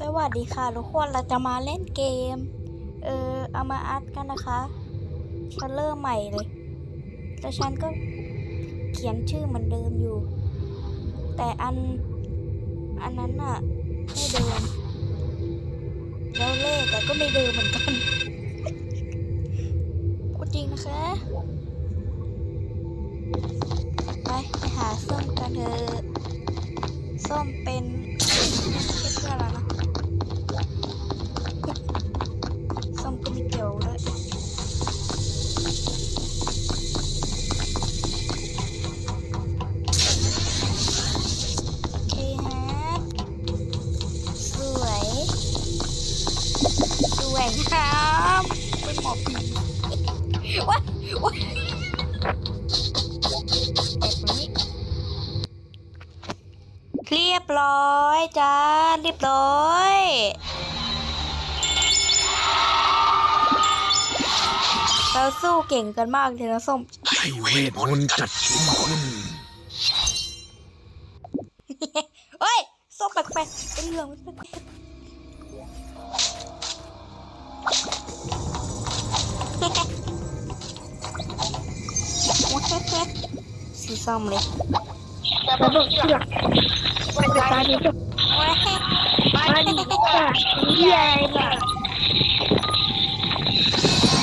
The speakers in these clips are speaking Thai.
สวัสดีค่ะทุกคนเราจะมาเล่นเกม เออเอามาอัดกันนะคะฉันเริ่มใหม่เลยแล้วฉันก็เขียนชื่อเหมือนเดิมอยู่ แต่อัน อันนั้นอะไม่เดิม แล้วเลขก็ไม่เดิมเหมือนกันพูดจริงนะคะ ไปไปหาส้มกันเถอะส้มเป็น จ้าเรียบร้อยเราสู้เก่งกันมากเลยนะส้มให้เวทมนต์จัดชุมคุณเฮ้ยส้มแปลกๆเป็นเหลืองแปลกๆสีส้มเลยระบบเชือกมันจะตายในจุดโอ้ย มันจะใหญ่แบบ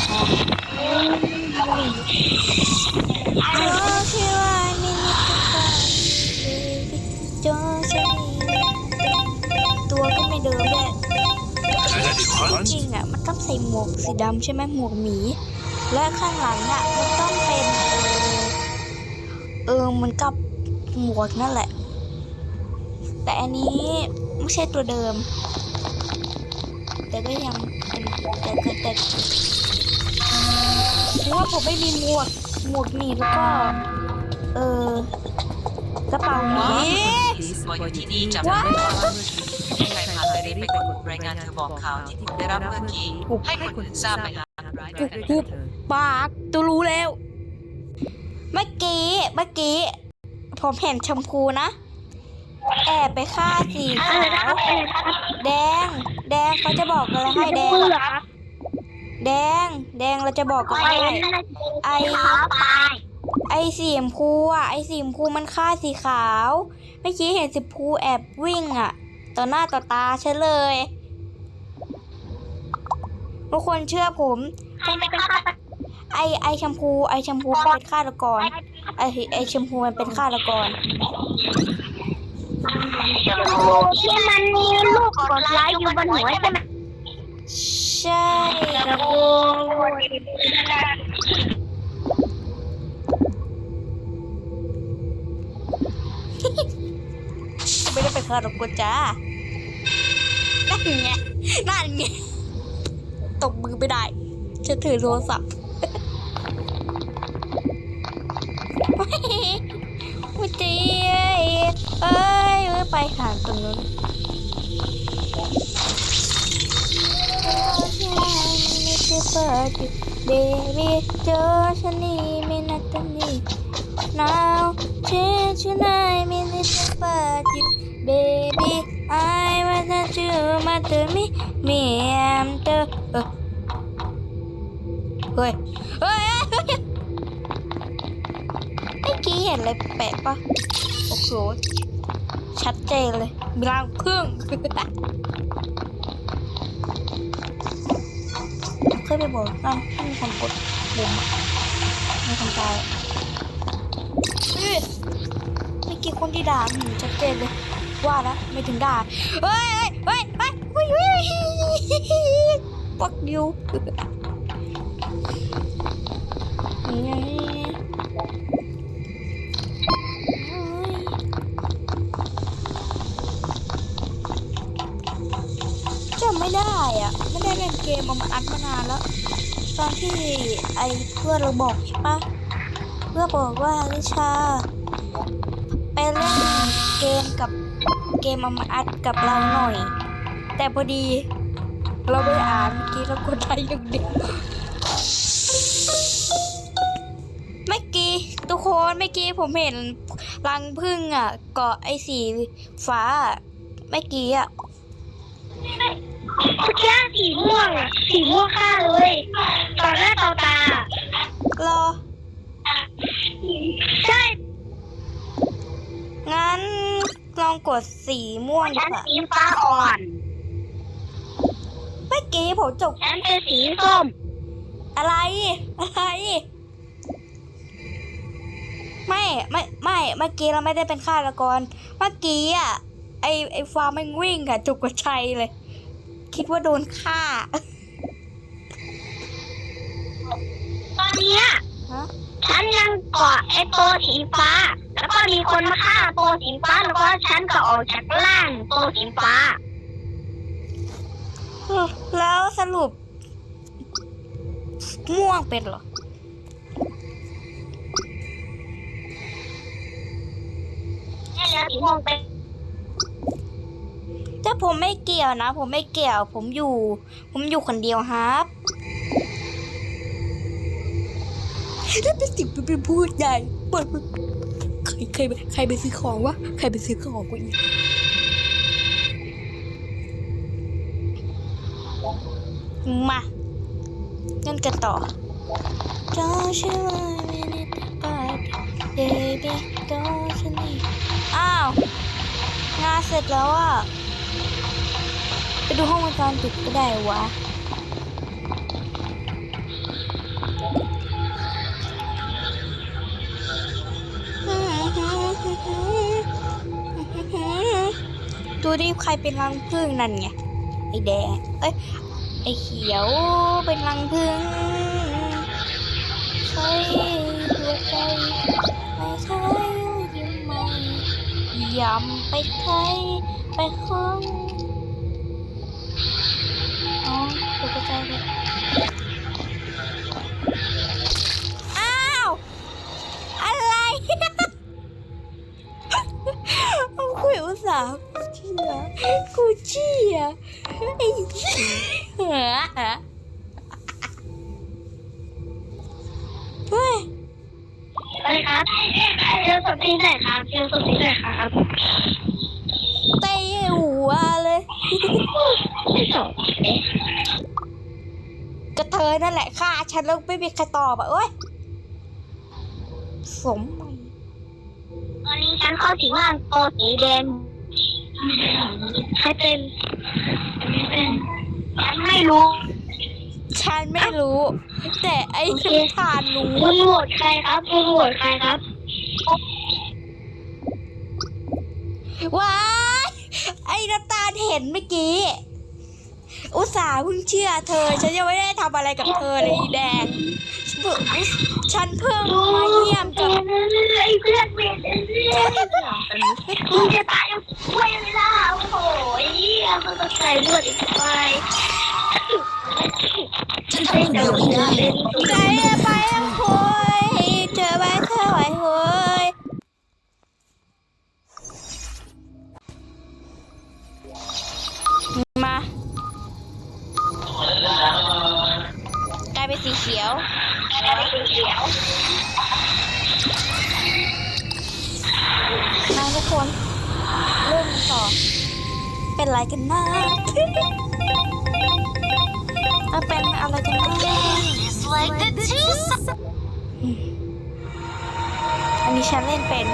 โอ้ชื่อว่ามินิคุปะโจสตัวก็ไม่เดิมเลยจริงอะมันต้องใส่หมวกสีดำใช่ไหมหมวกหมี และข้างหลังอะมันต้องเป็น เออเออมันกับหมวกนั่นแหละ อันนี้ไม่ใช่ตัวเดิม แต่ก็ยังเป็นแต่แต่แต่เพราะว่าผมไม่มีหมวกหมวกหมีแล้วก็ เออกระเป๋าหมีตัวอยู่ที่นี่จำได้ไหมว่าเมื่อกี้ใครพาเธอไปกดรายงานเธอบอกข่าวที่ได้รับเมื่อกี้ให้คนอื่นทราบไปหาร้ายแรงหุบปากตูรู้แล้ว เมื่อกี้ เมื่อกี้ ผมเห็นชมพูนะ แอบไปฆ่าสีขาวแดง แดงเขาจะบอกอะไรให้แดงเพื่อครับแดง แดงเราจะบอกอะไรให้ไอตายไอสีชมพูอะไอสีชมพูมันฆ่าสีขาวเมื่อกี้เห็นสีชมพูแอบวิ่งอะต่อหน้าต่อตาฉันเลยทุกคนเชื่อผมใครไม่ฆ่าไอไอแชมพู ไอแชมพูมันเป็นฆาตกรไอไอแชมพูมันเป็นฆาตกร ชมพูที่มันมีลูกกดไลค์อยู่บนหัวใช่ไหมใช่ชมพูไม่ได้เป็นฆาตกรจ้านั่นไงนั่นไงตกมือไม่ได้ฉันถือโทรศัพท์ ฐานตรงนู้นจะเปิดจุดเบบี้เจอฉันนี่ไม่นัดตรงนี้ now ชื่อชื่อนายไม่ได้จะเปิดจุด baby I want you to t e me me I'm the เฮ้ยเฮ้ยไมื่กี้เห็นอะไรแปลกปะโอ้โห ชัดเจนเลยมีรังพึ่งเคยไปบอกนั่นให้มีคนกดปุ่มอะมีคนตายอะเฮ้ยเมื่อกี้คนที่ด่าหนูชัดเจนเลย ว่านะไม่ถึงด่าเฮ้ยเฮ้ยเฮ้ยเฮ้ยเฮ้ยเฮ้ยปักดิวไง ล่นเกมอมาอัดมานานแล้ว ตอนที่ไอ้เพื่อนเราบอกใช่ปะเพื่อบอกว่าลิชาไปเล่นเกมกับเกมอมาอัดกับเราหน่อย แต่พอดี เราไม่อ่านเมื่อกี้เรากดไลค์อย่างเดียวเมื่อกี้ทุกคนเมื่อกี้ผมเห็นรังพึ่งอะ เกาะไอ้สีฟ้าเมื่อกี้อะ เมื่อกี้สีม่วงอะสีม่วงฆ่าเลยต่อหน้าต่อตา รอ ใช่งั้นลองกดสีม่วงดีฉันกว่าสีฟ้าอ่อน เมื่อกี้ผมจบฉันเป็นสีส้ม อะไร อะไร ไม่ไม่ไม่เมื่อกี้เราไม่ได้เป็นฆาตกรเมื่อกี้อะไอไอฟาร์มมันวิ่งอะจุกกระชัยเลย คิดว่าโดนฆ่า ตอนเนี้ยฮะ ฉันยังเกาะไอ้ตัวสีฟ้า แล้วก็มีคนมาฆ่าตัวสีฟ้าแล้วก็ฉันก็ออกจากร่างตัวสีฟ้า แล้วสรุป ม่วงเป็นเหรอนี่แล้วสีม่วงเป็น แต่ผมไม่เกี่ยวนะ ผมไม่เกี่ยว ผมอยู่ ผมอยู่คนเดียวครับแล้วเป็นสิบเป็นพูดใหญ่เปิดใครใครใครไปซื้อของวะใครไปซื้อของกูอีกมาเล่นกันต่อ Don't you want me to party baby don't you need อ้าว งานเสร็จแล้วอะไป ดูห้องวงจรปิดก็ได้วะดูดิใครเป็นรังผึ้งนั่นไง ไอแดง เอ้ย ไอเขียวเป็นรังผึ้งใช่หัวใจไม่ใช่ยิ้มไม่ยำไปไทยไปห้อง ครับเจอศพที่ไหนครับเจอศพที่ไหนครับเตะหัวเลยศพเอ๊ะกระเทยนั่นแหละฆ่าฉันแล้วไม่มีใครตอบอะเอ้ยสมไหมตอนนี้ฉันเข้าถึงร่างตัวสีแดงใครเป็นเป็นฉันไม่รู้ ฉันไม่รู้ แต่ไอ้ฉันทานรู้คุณโหวตใครครับคุณโหวตใครครับว้ายไอ้น้ำตาลเห็นเมื่อกี้ อุตส่าห์เพิ่งเชื่อเธอ ฉันยังไม่ได้ทำอะไรกับเธอเลยอีแดงฉันเพิ่งฉันเพิ่งมาเยี่ยมกับไอ้เพื่อนเพื่อนเพื่อนมึงจะตายช่วยไม่ได้โอ้โหเหี้ยมันก็ใส่บวดอีกไป ฉันเป็นเดิมได้ใจไปแล้วโคุยเจอไปเธอไหวโคุยมากลายเป็นสีเขียวมาทุกคน เริ่มต่อ เป็นไรกันนะ อันนะอันนี้ฉันเล่นเป็น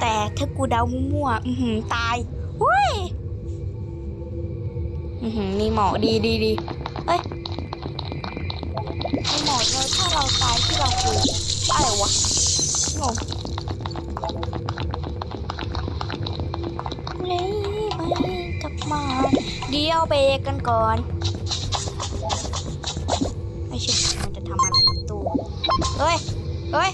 แต่ถ้ากูเดามั่วๆอือหือตายหุ้ยอือหือมีหมอดีดีดีเอ้ยมีหมอเลยถ้าเราตายที่เราคืออะไรวะงงเลยไปกลับมาเดี๋ยวเบรกกันก่อน เฮ้ยเฮ้ย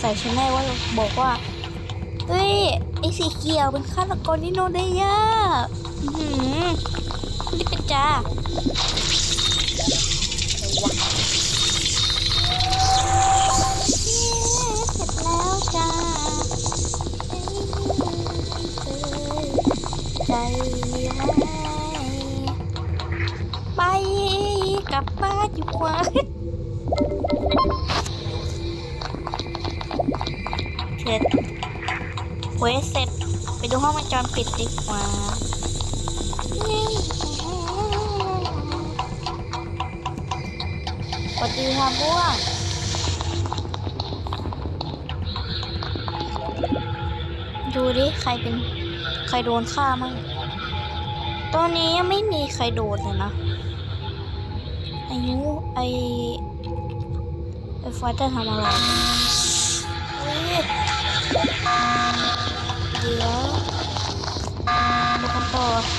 ใส่ชั้นแน่ว่าบอกว่า เฮ้ย ไอสีเขียวเป็นฆาตกรนิโนได้ย ดูห้องวงจรปิดดีกว่าสวัสดีค่ะม่วงดูดิ ใครเป็น ใครโดนฆ่ามั่งตอนนี้ยังไม่มีใครโดนเลยนะอายุไอไอฟ้าจะทำอะไรเดี๋ยว ดู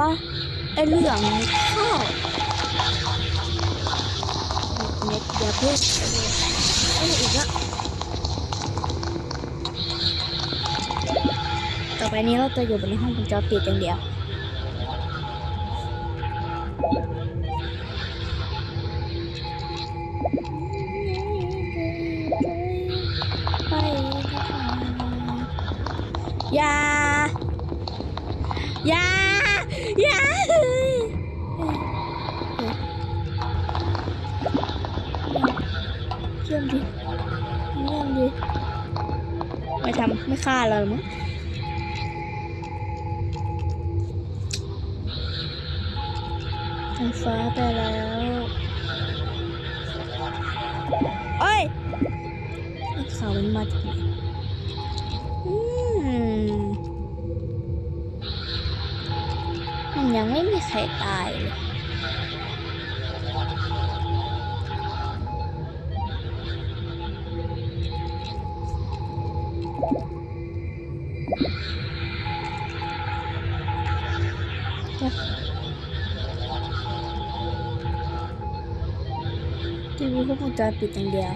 ปะไอเหลืองข้าวเน็ตเดี๋ยวเพื่อนไอ้ยอีกแล้วต่อไปนี้เราจะอยู่บนห้องวงจอปิดอย่างเดียว เชื่อมดิเชื่อมดิไม่ทำไม่ฆ่าเราหรอมั้งไฟฟ้าไปแล้วเอ้ยไอ้ข่าวมันมาจากไหนอืมมันยังไม่มีใครตายเลย จรปิดอย่างเดียว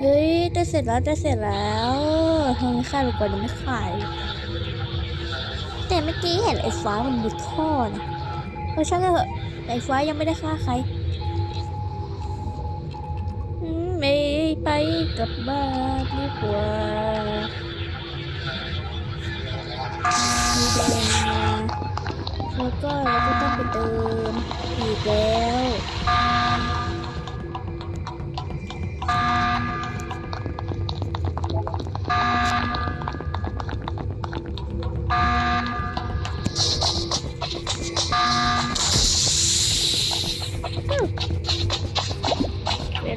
เฮ้ยจะเสร็จแล้วจะเสร็จแล้วทำไมฆ่าไปก่อนยังไม่ขาย แต่เมื่อกี้เห็นไอ้ฟ้ามันมุดท่อนะเออช่างเถอะไอ้ฟ้ายังไม่ได้ฆ่าใครไม่ไปกลับบ้านดีกว่าแล้วก็เราก็ต้องไปเติมอีกแล้ว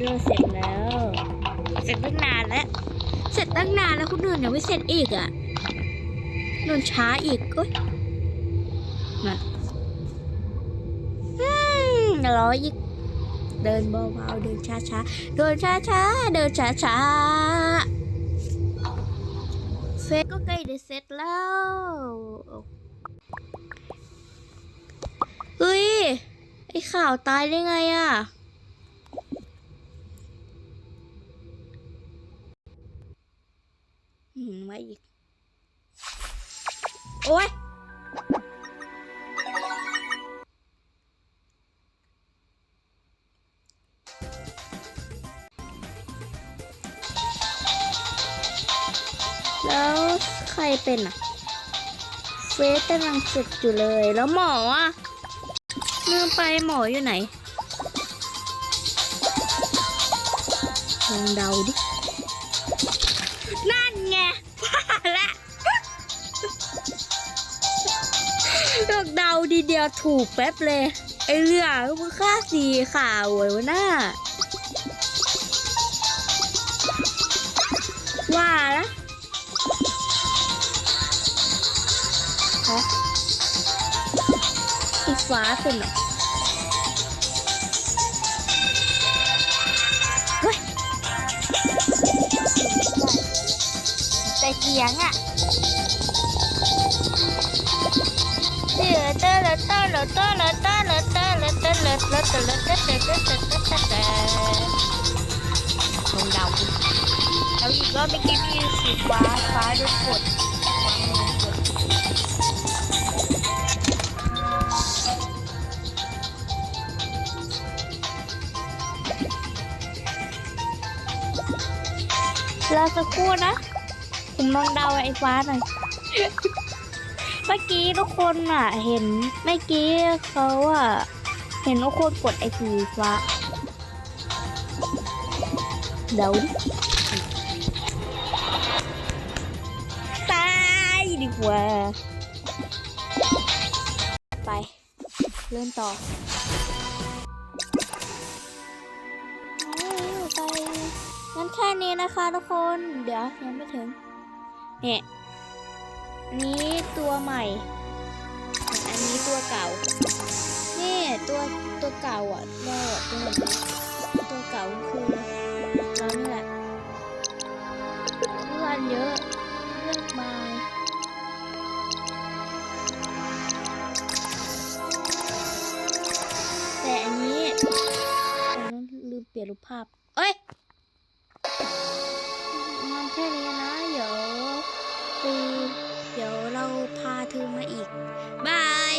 เวลาเสร็จแล้ว เสร็จตั้งนานแล้ว เสร็จตั้งนานแล้วคุณนุ่นยังไม่เสร็จอีกอะนุ่นช้าอีกก็นั่นอืมรออีกเดินเบาๆเดินช้าๆเดินช้าๆเดินช้าๆเฟซก็ใกล้จะเสร็จแล้วเฮ้ยไอข่าวตายได้ไงอะ อืมมาอีก โอ๊ยแล้วใครเป็นอะ เฟสกำลังเสร็จอยู่เลย แล้วหมออะลืมไปหมออยู่ไหนลองเดาดิ ยถูกแป๊บเลย ไอเรือก็เพิ่งค่าสีขาวไว้วหน้า ว่าละฮะอีฟ้าเป็นหรอแต่เสียงอะ ลงดาวแล้วอีกก็เมื่อกี้มีสีฟ้าฟ้าดนกดฟ้าโดนกดรอสักครู่นะ ผมลองเดาไอ้ฟ้าหน่อย เมื่อกี้ทุกคนอะ เห็นเมื่อกี้เขาอะ เห็นทุกคนกดไอ้สีฟ้าเดาดิตายดีกว่า ไป เริ่มต่อไปงั้นแค่นี้นะคะทุกคน เดี๋ยวยังไม่ถึงเนี่ย นี้ตัวใหม่ อันนี้ตัวเก่า นี่ตัวตัวเก่าอะเราอะเป็นแบบนี้ตัวเก่าคือเรานี่แหละเพื่อนเยอะเลือกมาแต่อันนี้ผมนั้นลืมเปลี่ยนรูปภาพ เอ้ยมันแค่นี้นะ เดี๋ยวไปเดี๋ยว เราพาเธอมาอีก บาย